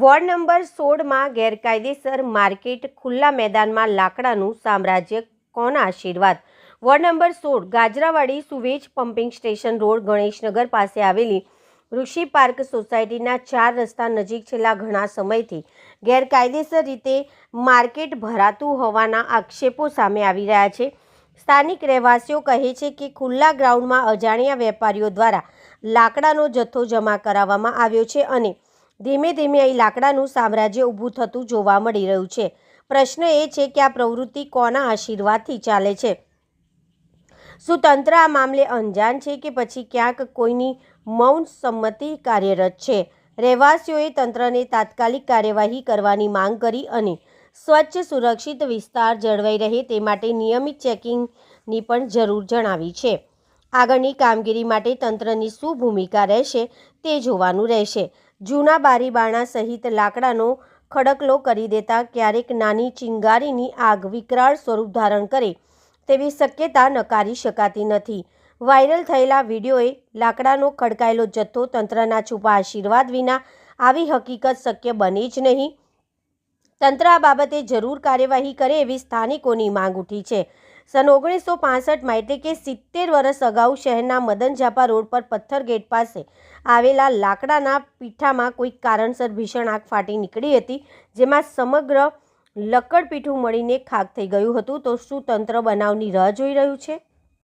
Ward number સોળમાં ગેરકાયદેસર market ખુલ્લા મેદાનમાં લાકડાનું સામ્રાજ્ય કોના આશીર્વાદ? વોર્ડ નંબર સોળ, Gajarawadi sewage pumping station road, Ganeshnagar પાસે આવેલી ઋષિ પાર્ક સોસાયટીના ચાર રસ્તા નજીક છેલ્લા ઘણા સમયથી ગેરકાયદેસર રીતે માર્કેટ ભરાતું હોવાના આક્ષેપો સામે આવી રહ્યા છે. સ્થાનિક રહેવાસીઓ કહે છે કે ખુલ્લા ગ્રાઉન્ડમાં અજાણ્યા વેપારીઓ દ્વારા લાકડાનો જથ્થો જમા કરાવવામાં આવ્યો છે અને ધીમે ધીમે અહીં લાકડાનું સામ્રાજ્ય ઊભું થતું જોવા મળી રહ્યું છે. પ્રશ્ન એ છે કે આ પ્રવૃત્તિ કોના આશીર્વાદથી ચાલે છે? શું તંત્ર આ મામલે અંજાન છે કે પછી ક્યાંક કોઈની મૌન સંમતિ કાર્યરત છે? રહેવાસીઓએ તંત્રને તાત્કાલિક કાર્યવાહી કરવાની માંગ કરી અને સ્વચ્છ, સુરક્ષિત વિસ્તાર જળવાઈ રહે તે માટે નિયમિત ચેકિંગની પણ જરૂર જણાવી છે. આગળની કામગીરી માટે તંત્રની શું ભૂમિકા રહેશે તે જોવાનું રહેશે. જૂના બારીબાણા સહિત લાકડાનો ખડકલો કરી દેતા ક્યારેક નાની ચિંગારીની આગ વિકરાળ સ્વરૂપ ધારણ કરે તેવી શક્યતા નકારી શકાતી નથી. વાયરલ થયેલા વિડીયોએ લાકડાનો ખડકાયેલો જથ્થો તંત્રના છુપા આશીર્વાદ વિના આવી હકીકત શક્ય બને જ નહીં. તંત્ર આ બાબતે જરૂર કાર્યવાહી કરે એવી સ્થાનિકોની માંગ ઉઠી છે. સન ઓગણીસો પાસઠમાં એટલે કે સિત્તેર વર્ષ અગાઉ શહેરના મદન ઝાપા રોડ પર પથ્થર ગેટ પાસે આવેલા લાકડાના પીઠામાં કોઈક કારણસર ભીષણ આગ ફાટી નીકળી હતી, જેમાં સમગ્ર લકડ પીઠું મળીને ખાક થઈ ગયું હતું. તો શું તંત્ર બનાવની રાહ જોઈ રહ્યું છે?